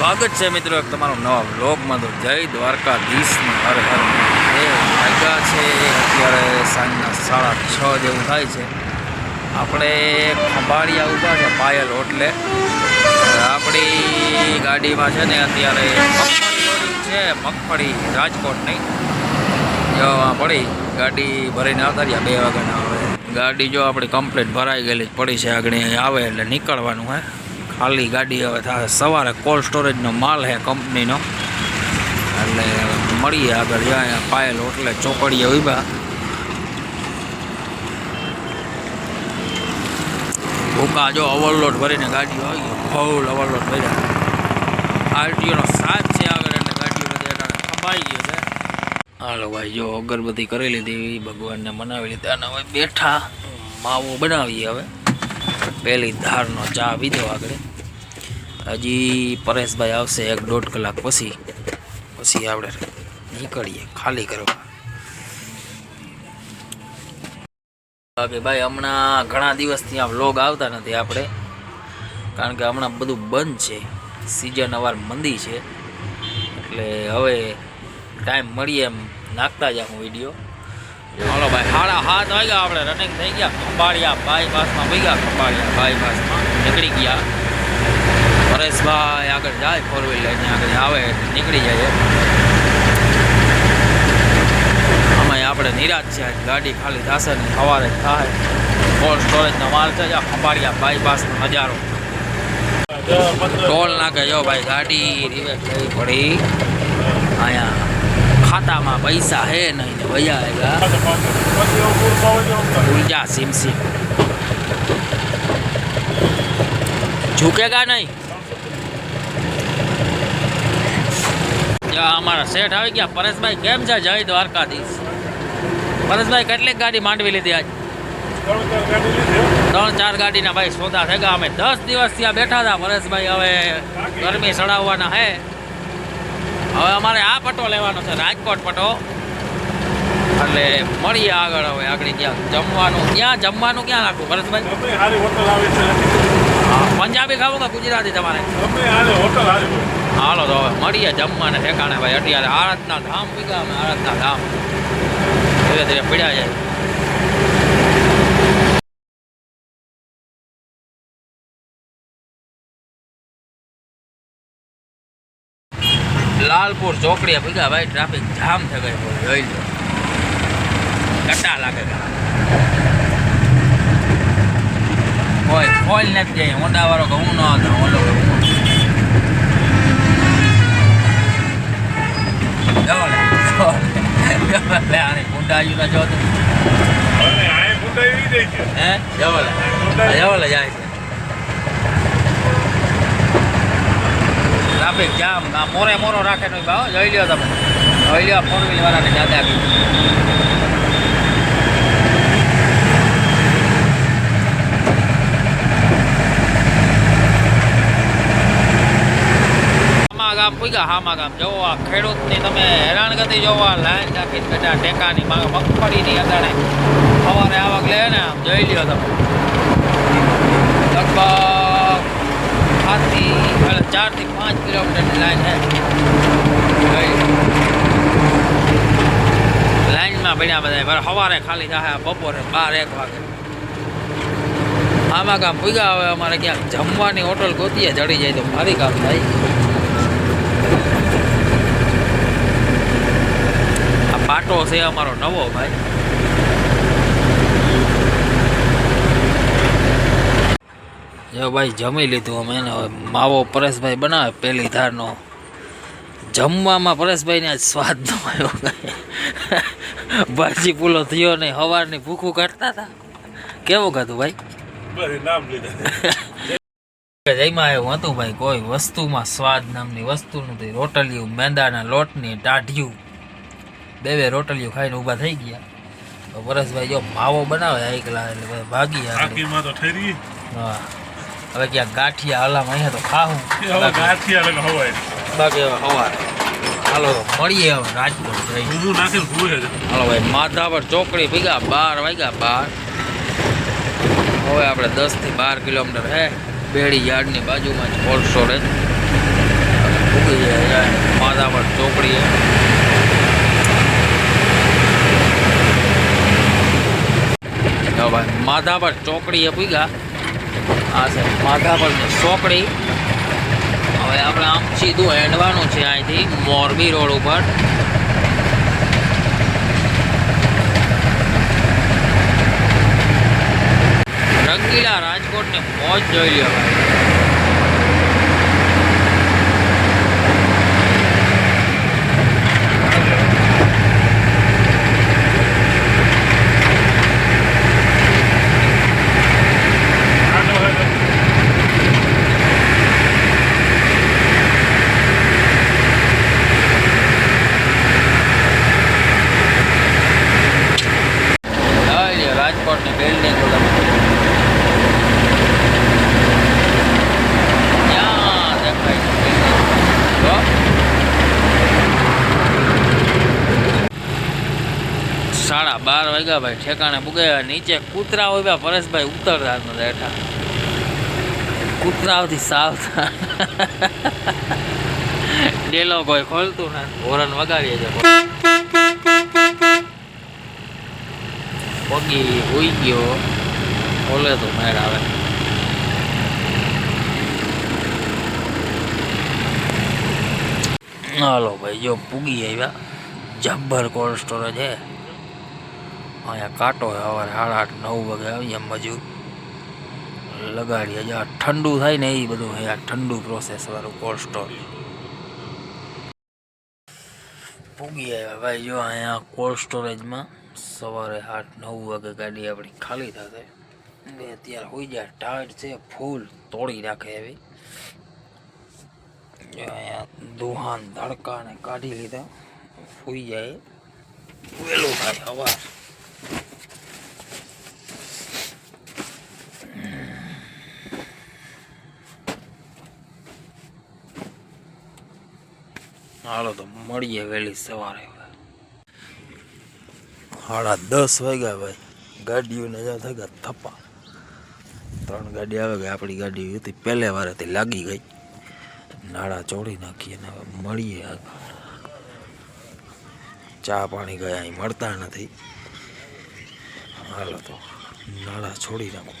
સ્વાગત છે મિત્રો એક તમારો નવા બ્લોગમાં તો જય દ્વારકાધીશને, હર હર એ વાગ્યા છે અત્યારે સાંજના સાડા છ જેવું થાય છે. આપણે ખંભાળિયા ઊભા છે, પાયલ હોટલે. આપણી ગાડીમાં છે ને અત્યારે મગફળી છે, મગફળી રાજકોટની જવા પડી, ગાડી ભરીને આવતા રહ્યા બે વાગ્યાના આવે ગાડી જો આપણી કમ્પ્લીટ ભરાઈ ગયેલી પડી છે, આગળ આવે એટલે નીકળવાનું હે. ખાલી ગાડી હવે સવારે કોલ્ડ સ્ટોરેજનો માલ છે કંપનીનો એટલે મળીએ આગળ. જાય પાયલ હોટલે ચોકડીએ ઊભા. ભૂકા જો ઓવરલોડ ભરીને ગાડીઓ આવી ગયો ફૂલ ઓવરલોડ ભર્યા. આરટીઓનો સાથ છે આગળ એટલે ગાડીઓ ખંભાઈ ગયો છે. હાલો ભાઈ, જો અગરબત્તી કરી લીધી ભગવાનને મનાવી લીધા. અને હવે બેઠા, માવો બનાવીએ હવે. પહેલી ધારનો ચા પીધો આગળ. હજી પરેશભાઈ આવશે એક દોઢ કલાક પછી. પછી આપણે નીકળીએ ખાલી કરવા બાકી ભાઈ, હમણાં ઘણા દિવસથી આ વ્લોગ આવતા નથી આપણે. કારણ કે હમણાં બધું બંધ છે. સિઝન અવાર મંદી છે. એટલે હવે ટાઈમ મળીએ એમ નાખતા જ હું વીડિયો હાલો ભાઈ સાડા હાથ વાગ્યા આપણે. રનિંગ થઈ ગયા. ખંભાળિયા બાયપાસમાં ભાઈ ગયા ખંભાળિયા બાયપાસમાં નીકળી ગયા. પરેશભાઈ આગળ જાય ફોર વ્હીલ લઈને આગળ આવે નીકળી જાય આમાં આપણે નિરાશ છે ગાડી ખાલી થશે ને સવારે થાય કોલ્ડ સ્ટોરેજનો માલ છે ખંભાળિયા બાયપાસનો નજારો ટોલ નાખે જો ભાઈ ગાડી રિવેટ કરવી પડી અહીંયા ખાતામાં પૈસા હે નહીં ને ભૈયા ઉર્જા સિમસિમ झुकेगा नहीं અમારા શેઠ આવી ગયા. પરેશભાઈ કેમ છે? જય દ્વારકાધીશ. પરેશભાઈ કેટલીક ગાડી માંડવી લીધી આજ? ત્રણ ચાર ગાડીના ભાઈ સોદા થઈ ગયા અમે દસ દિવસ ત્યાં બેઠા હતા. પરેશભાઈ હવે ગરમી ચડાવવાના હે. હવે અમારે આ પટો લેવાનો છે રાજકોટ પટો. એટલે મળીએ આગળ હવે આગળ ક્યાં? જમવાનું ક્યાં જમવાનું ક્યાં નાખવું પરેશભાઈ? પંજાબી ખાવું કે ગુજરાતી તમારે? હાલો તો હવે મળીએ જમવાને ઠેકાણે ભાઈ અત્યારે આરતના ધામ પીગા અમે આરતના ધામ. ધીરે ધીરે પીડ્યા જાય. લાલપુર ચોકડીએ ભીગા ભાઈ, ટ્રાફિક જામ થઈ ગઈ બોલ જોઈ લો. કટા લાગે કોઈ કોઈ નથી જાય હોન્ડા વાળો કે હું ન હતો ઓલો કે હું જાઓ લે જાઓ લે. લે આને ગુંડા યુ ના જો હે જાઓ લે જાઓ લે જાય છે ટ્રાફિક જામ મોરે મોરો રાખે નહીં ભાવ જોઈ લ્યો તમે જોઈ લ્યો ફોર વ્હીલ વાળાને દાદાગીરી હામા ગામ પૂગ્યા હામા ગામ. જોવો આ ખેડૂતની તમે હેરાનગતિ જોવો આ લાઈન રાખી બેટા ટેકાની માંગ મગફળીની અદાણે. સવારે આવક લે ને આમ જોઈ લ્યો તમે. લગભગ સાતથી ચારથી પાંચ કિલોમીટરની લાઈન છે લાઈનમાં પડ્યા બધા સવારે ખાલી થાય, બપોરે બાર એક વાગે. આમાં કામ પૂગ્યા હવે અમારે ક્યાંક જમવાની હોટલ ગોતીએ, ચડી જાય તો મારી કામ થાય. આ પાટો છે અમારો નવો ભાઈ. જો ભાઈ જમી લીધું અમે એને હવે માવો પરેશભાઈ બનાવે પહેલી ધારનો. જમવામાં પરેશભાઈને આજ સ્વાદ ન આવ્યો. ભાજી પૂલો થયો નહીં સવારની ભૂખું કાઢતા હતા. કેવું હતું ભાઈ? જઈમાં એવું હતું ભાઈ કોઈ વસ્તુમાં સ્વાદ નામની વસ્તુ નથી રોટલિયું મેંદાના લોટની ટાઢિયું બે બે રોટલીઓ ખાઈને ઊભા થઈ ગયા. તો પરેશભાઈ જો માવો બનાવે એકલા એટલે ભાગી. હા. હવે ક્યાં ગાંઠિયા હલામ અહીંયા તો ખાવું બાકી બાકી હવે હાલો મળીએ હવે રાજકોટ જઈ હાલો ભાઈ માધાપર ચોકડી ભેગા બાર વાગ્યા બાર. હવે આપણે દસથી બાર કિલોમીટર હે. બેડી યાર્ડની બાજુમાં જ કોલ્ડ સ્ટોરેજ ઉગી જાય માધાવર ચોકડીએ. ભાઈ, માધાવર ચોકડીએ પૂગ્યા. આ છે માધાવરની ચોકડી. હવે આપણે આમ સીધું હેડવાનું છે અહીંથી મોરબી રોડ ઉપર. રંગીલા રાજકોટને મોજ જોઈ લ્યો. ભાઈ જોઈ લ્યો રાજકોટની બિલ્ડિંગ ત્યાં દેખાય છે building. જો. સાડા બાર વાગ્યા ભાઈ ઠેકાણે પુગાવ્યા નીચે કૂતરા હોય પરેશભાઈ ઉતરતા જ કૂતરાઓથી સાવધાન ડેલો કોઈ ખોલતું ના હોરન વગાડીએ છે. પગી હોઈ ગયો. ખોલે તો મેળ આવે. હાલો ભાઈ, જો પૂગી આવ્યા. જબ્બર કોલ્ડ સ્ટોરેજ હે. અહીંયા કાંટો સવારે સાડા આઠ, નવ વાગે આવીએ મજૂર લગાડીએ આ ઠંડુ થાય ને એ બધું આ ઠંડુ પ્રોસેસ વાળું કોલ્ડ સ્ટોર પૂગી આવ્યા ભાઈ, જો અહીંયા કોલ્ડ સ્ટોરેજમાં સવારે આઠ, નવ વાગે ગાડી આપણી ખાલી થશે. એટલે અત્યારે હોઈ જાય ટાયર છે ફૂલ તોડી નાખે એવી. દુહાન, ધડકાને કાઢી લીધા હોઈ જાય. વહેલું થાય સવાર હાલો તો મળીએ વહેલી સવારે સાડા દસ વાગ્યા ભાઈ. ગાડીઓને જ્યાં થઈ ગયા થપ્પા. ત્રણ ગાડી આવે ગઈ આપણી ગાડી હતી, પહેલે વારેથી લાગી ગઈ. નાળા ચોડી નાખીએ ને મળીએ ચા પાણી ગયા અહીં મળતા નથી. હાલો તો નાળા છોડી નાખું.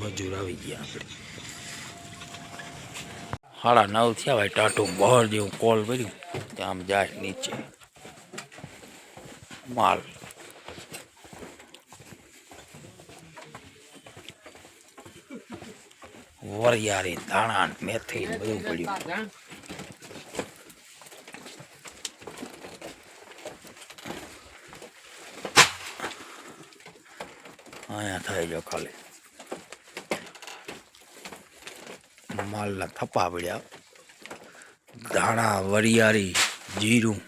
મજૂર આવી ગયા આપણે સાડા નવ થયા ભાઈ, ટાટું બહાર જેવું કોલ કર્યું ત્યાં આમ જાય નીચે. માલ. વરિયાળી ધાણા ને મેથી ને બધું પડ્યું. અહીંયા થાય જો ખાલી. માલના થપ્પા પડ્યા. ધાણા, વરિયાળી, જીરું.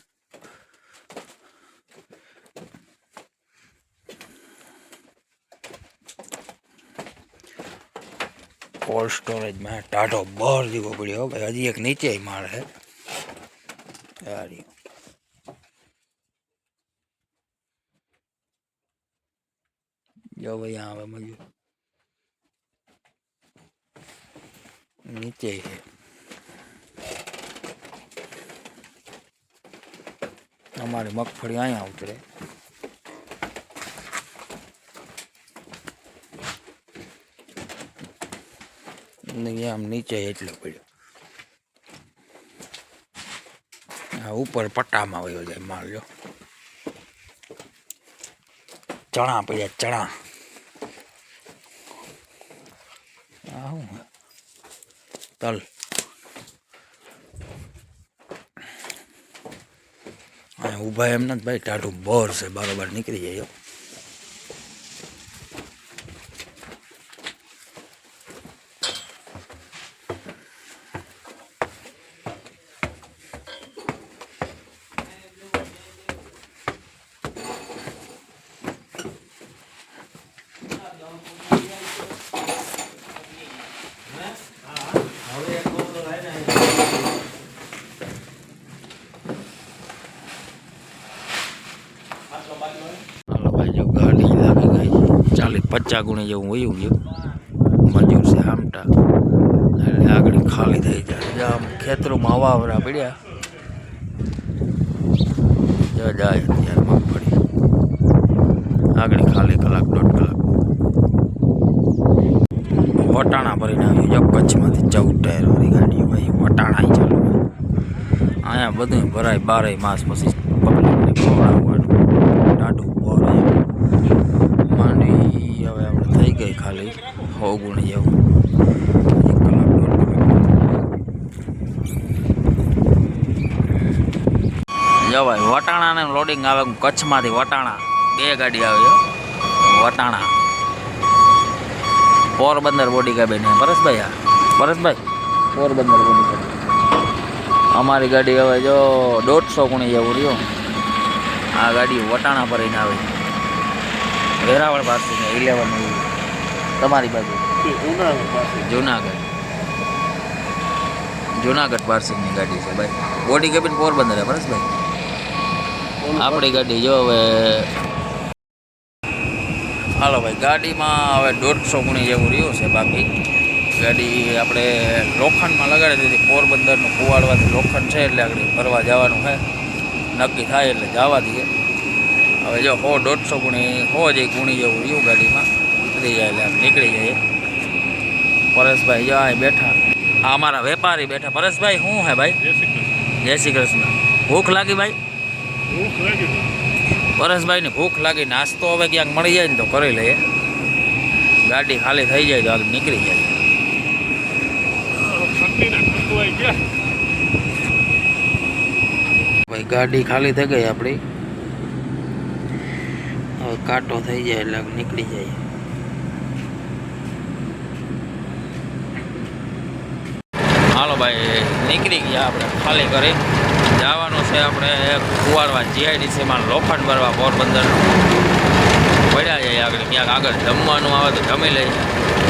કોલ્ડ સ્ટોરેજમાં ટાઢો બહાર દીવો પડ્યો. ભાઈ, હજી એક નીચે માળ છે. યારી જો ભાઈ આ હવે મજૂર નીચે છે અમારી મગફળી અહીંયા ઉતરે ને આમ નીચે એટલો પડ્યો આ ઉપર પટ્ટામાં વયો જાય માલ જો ચણા પડ્યા ચણા આ શું હે? તલ અહીંયા ઊભા એમ નથી ભાઈ ટાઢું બોર છે બરોબર નીકળી જાય હો. હાલો ભાઈ જો ગાડી લાગી ગઈ ચાલીસ પચાસ ગુણી જેવું વયું ગયું મજૂર છે આમટા એટલે આગળ ખાલી થઈ જાય. જામ ખેતરોમાં હવા હવરા પડ્યા. જો જાય અત્યારે મગફળી આગળ ખાલી કલાક, દોઢ કલાક. વટાણા ભરીને આવ્યું જો કચ્છમાંથી ચૌદ ટાયર વાળી ગાડીઓ ભાઈ, વટાણા ય ચાલુ અહીંયા બધું ભરાય બારે માસ પછી પબ્લિકને ખવડાવવાનું. ટાટું ભરાય માંડવી હવે આપણે થઈ ગઈ ખાલી. હો ગુણ જેવું. જો ભાઈ વટાણાને લોડિંગ આવે કચ્છમાંથી વટાણા. બે ગાડી આવે વટાણા. પોરબંદર બોડી કાબેને પરેશભાઈ આ? પરેશભાઈ? પોરબંદર બોડી કાબે અમારી ગાડી હવે જો દોઢસો ગુણી જેવું રહ્યો. આ ગાડી વટાણા ભરીને આવે. વેરાવળ પાસે ઇલેવન તમારી બાજુ? જુનાગઢ જુનાગઢ. પાર્સિંગની ગાડી છે ભાઈ. બોડી કેબિન પોરબંદર છે ભાઈ? આપણી ગાડી જો હવે હાલો ભાઈ ગાડીમાં હવે દોઢસો ગુણી જેવું રહ્યું છે બાકી. ગાડી આપણે લોખંડમાં લગાડી દીધી. પોરબંદરનું કુવાડવાથી લોખંડ છે એટલે આગળ ફરવા જવાનું છે. નક્કી થાય એટલે જવા દઈએ. હવે જો હો દોઢસો ગુણી હો જે ગુણી જેવું રહ્યું ગાડીમાં. ઉતરી જાય એટલે આમ નીકળી જઈએ પરેશભાઈ જો અહીં બેઠા. આ અમારા વેપારી બેઠા. પરેશભાઈ શું હે ભાઈ? જય શ્રી કૃષ્ણ. ભૂખ લાગી ભાઈ? પરેશભાઈને ભૂખ લાગી નાસ્તો હવે ક્યાંક મળી જાય ને તો કરી લઈએ. ગાડી ખાલી થઈ જાય તો આગળ નીકળી જાય. ભાઈ ગાડી ખાલી થઈ ગઈ આપણી. હવે કાંટો થઈ જાય એટલે આગળ નીકળી જાય. હાલો ભાઈ, નીકળી ગયા આપણે ખાલી કરી. જવાનું છે આપણે કુવારવા જીઆઈડીસીમાં લોખંડ ભરવા પોરબંદરનું પડ્યા જાય આગળ, ક્યાંક આગળ જમવાનું આવે તો જમી લઈએ.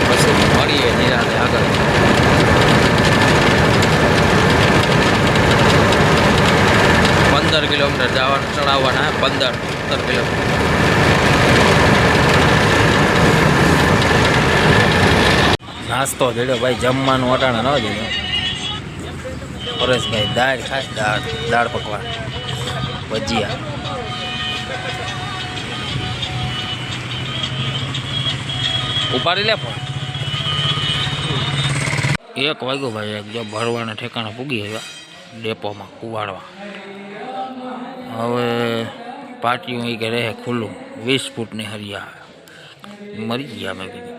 પછી મળીએ નિરાતે આગળ. પંદર કિલોમીટર જવાનું, ચડાવવાના પંદર સત્તર કિલોમીટર. નાસ્તો જડ્યો ભાઈ, જમવાનું અટાણે ન જડ્યો પરેશભાઈ, દાળ ખાસ દાળ દાળ પકવાન, ભજીયા. ઉપાડી લે પણ. એક વાગ્યો ભાઈ, એક જો ભરવાના ઠેકાણા પૂગી આવ્યા ડેપોમાં કુવાડવા. હવે પાટિયું એ કે રહે ખુલ્લું, વીસ ફૂટની હરિયા મરી ગયા મેં કીધું.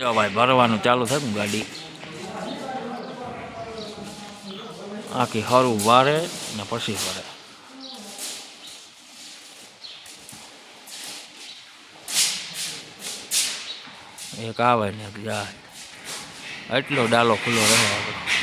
જો ભાઈ, ભરવાનું ચાલુ ને ગાડી. આખી હરું વારે ને પછી ભરે એક આવે ને એક જાય. એટલો ડાલો ખુલ્લો રહે આપણો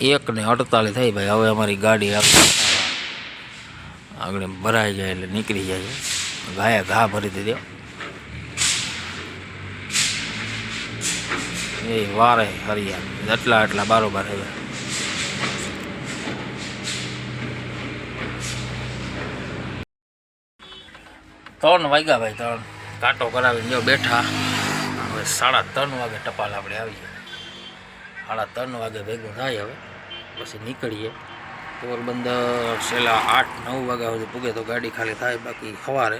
એક ને અડતાલીસ થઈ ભાઈ. હવે અમારી ગાડી આગળ ભરાઈ જાય એટલે નીકળી જાય ગાયા ઘા ભરી દીધો એ વારે હરિયા. એટલા એટલા બારોબાર હવે ત્રણ વાગ્યા ભાઈ, ત્રણ. કાંટો કરાવીને જો બેઠા. હવે સાડા ત્રણ વાગે ટપાલ આપણે આવીએ. સાડા ત્રણ વાગે ભેગું થાય હવે. પછી નીકળીએ. પોરબંદર છેલ્લા આઠ, નવ વાગ્યા સુધી પૂગે તો ગાડી ખાલી થાય, બાકી સવારે.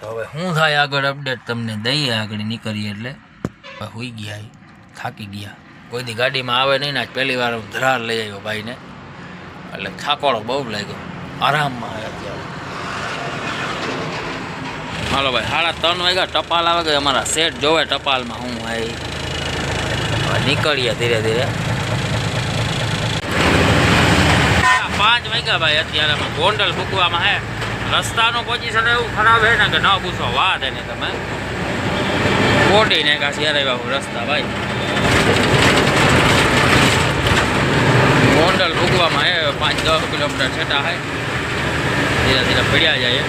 તો હવે શું થાય આગળ અપડેટ તમને દઈએ આગળ નીકળીએ એટલે. હોઈ ગયા થાકી ગયા. કોઈ દી ગાડીમાં આવે નહીં ને પહેલી વાર હું ધરાર લઈ આવ્યો ભાઈને. એટલે થાકોડો બહુ લાગ્યો. આરામમાં આવ્યા અત્યારે. હાલો ભાઈ, સાડા ત્રણ વાગ્યા ટપાલ આવે કે અમારા સેટ જોવે ટપાલમાં હું આવી નીકળીએ ધીરે ધીરે. પાંચ વાગ્યા ભાઈ, અત્યારે ગોંડલ ફૂકવામાં હે. રસ્તાનું પોઝિશન એવું ખરાબ છે ને કે ન પૂછો, વાત એને તમે. કોટી ને કાશ યાર બાબુ રસ્તા ભાઈ. ગોંડલ ફૂકવામાં હે, પાંચ દસ કિલોમીટર છેટા હે. ધીરે ધીરે પીડ્યા જાય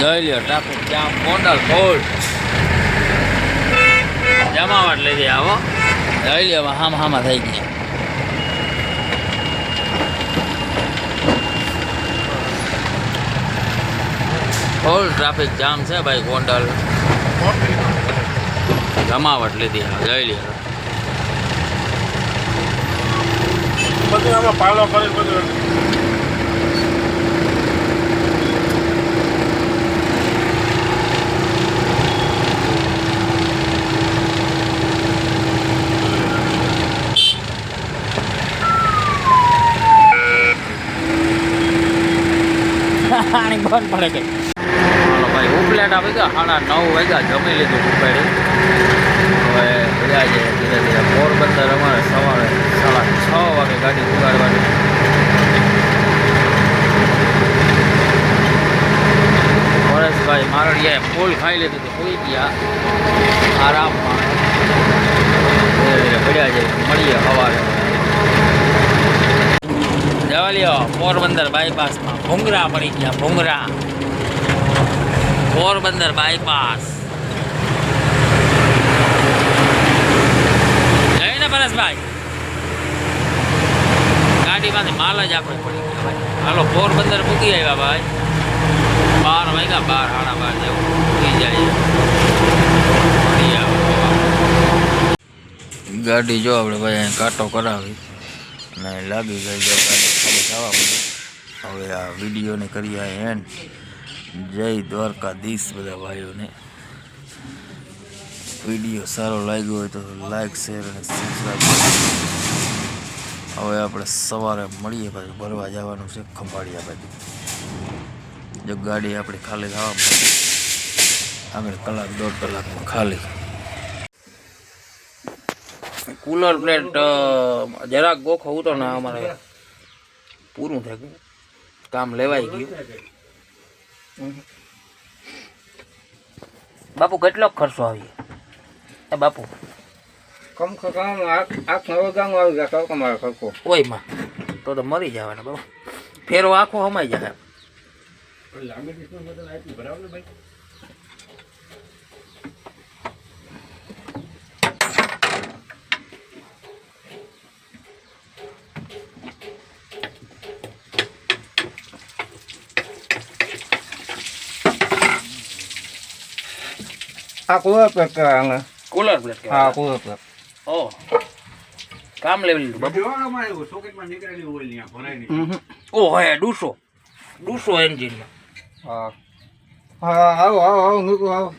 જોઈ લ્યો ત્યાં જામ ગોંડલ ફોલ્ટ જમાવટ લીધી આવો. લઈ લ્યો હવે હામ હામાં થઈ ગયા ફૂલ ટ્રાફિક જામ છે ભાઈ ગોંડલ. જમાવટ લીધી હા જઈ લ્યો. બધું આમાં પાલો કરી બધું. પાણી બંધ પડે ગઈ હાલો ભાઈ ઉપલેટ આવી ગયા, સાડા નવ વાગ્યા જમી લીધું ઉપેડી હવે બધા છે ધીરે ધીરે પોરબંદર અમારે સવારે સાડા છ વાગે ગાડી ઉગાડવાની. પરેશભાઈ મારડિયાએ ફૂલ ખાઈ લીધું તો સુઈ ગયા. આરામમાં ધીરે ધીરે પડ્યા છે, મળીએ સવારે જવા લ્યો પોરબંદર બાયપાસમાં ભૂંગરા પડી ગયા, ભૂંગરા. પોરબંદર બાયપાસ. જઈને પરેશભાઈ. ગાડીમાંથી માલ જ આપણે પડી ગયા, ભાઈ. હાલો, પોરબંદર મૂકી આવ્યા, ભાઈ. બાર વાગ્યા, બાર, સાડા બાર જેવું મૂકી જાય. ગાડી જો આપણે ભાઈ કાંટો કરાવી. અને લાગી ગઈ જો ખાલી થવા બધું હવે આ વિડીયોને કરીએ એન્ડ જય દ્વારકાધીશ બધા ભાઈઓને. વીડિયો સારો લાગ્યો હોય તો લાઈક શેર અને સબસ્ક્રાઈબ હવે આપણે સવારે મળીએ પાછું. ભરવા જવાનું છે ખંભાળિયા બાજુ. જો ગાડી આપણે ખાલી થવા આગળ કલાક, દોઢ કલાકમાં ખાલી. કુલર પ્લેટ જરાક ગોખો ઉતો ને અમારે પૂરું થઈ ગયું. કામ લેવાઈ ગયું. બાપુ કેટલો ખર્ચો આવી? એ બાપુ. કમ કમ આઠ આઠ ગામ આવી ગયા તો તમારે ખર્ચો. ઓયમાં તો તો મરી જવાના બાપુ. ફેરો આખો સમાઈ જાય. આ કુવા પેક કરાંગે કુલર પ્લેટ હા કુલર પ્લેટ ઓ કામ લેવી લીધું નહીં. ઓ હે દુસો દુસો એન્જિન હા. હા આવો આવો આવો નીકળો આવો.